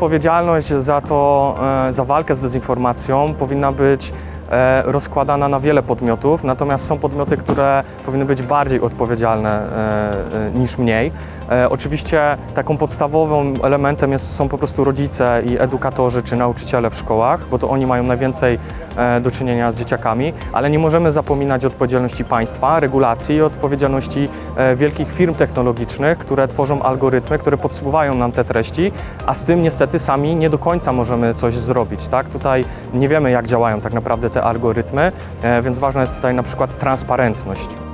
odpowiedzialność za to, e, za walkę z dezinformacją powinna być rozkładana na wiele podmiotów, natomiast są podmioty, które powinny być bardziej odpowiedzialne e, e, niż mniej. E, Oczywiście taką podstawowym elementem jest, są po prostu rodzice i edukatorzy czy nauczyciele w szkołach, bo to oni mają najwięcej e, do czynienia z dzieciakami, ale nie możemy zapominać o odpowiedzialności państwa, regulacji i odpowiedzialności e, wielkich firm technologicznych, które tworzą algorytmy, które podsuwają nam te treści, a z tym niestety sami nie do końca możemy coś zrobić. Tak? Tutaj nie wiemy, jak działają tak naprawdę te algorytmy, e, więc ważna jest tutaj na przykład transparentność.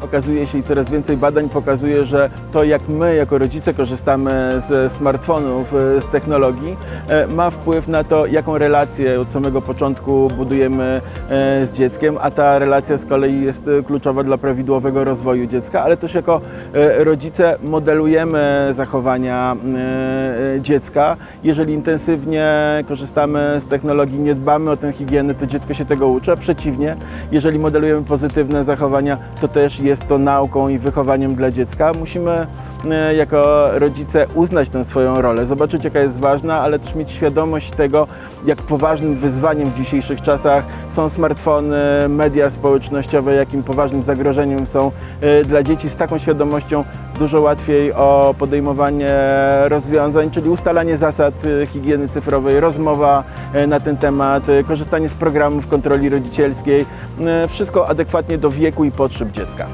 Okazuje się i coraz więcej badań pokazuje, że to jak my jako rodzice korzystamy ze smartfonów, e, z technologii, e, ma wpływ na to, jaką relację od samego początku budujemy e, z dzieckiem, a ta relacja z kolei jest kluczowa dla prawidłowego rozwoju dziecka, ale też jako rodzice modelujemy zachowania dziecka. Jeżeli intensywnie korzystamy z technologii, nie dbamy o tę higienę, to dziecko się tego uczy, a przeciwnie, jeżeli modelujemy pozytywne zachowania, to też jest to nauką i wychowaniem dla dziecka. Musimy e, jako rodzice uznać tę swoją rolę, zobaczyć jaka jest ważna, ale też mieć świadomość tego, jak poważnym wyzwaniem w dzisiejszych czasach są smartfony, media społecznościowe, jakim poważnym zagrożeniem są e, dla dzieci. Z taką świadomością dużo łatwiej o podejmowanie rozwiązań, czyli ustalanie zasad e, higieny cyfrowej, rozmowa na ten temat, korzystanie z programów kontroli rodzicielskiej, wszystko adekwatnie do wieku i potrzeb dziecka.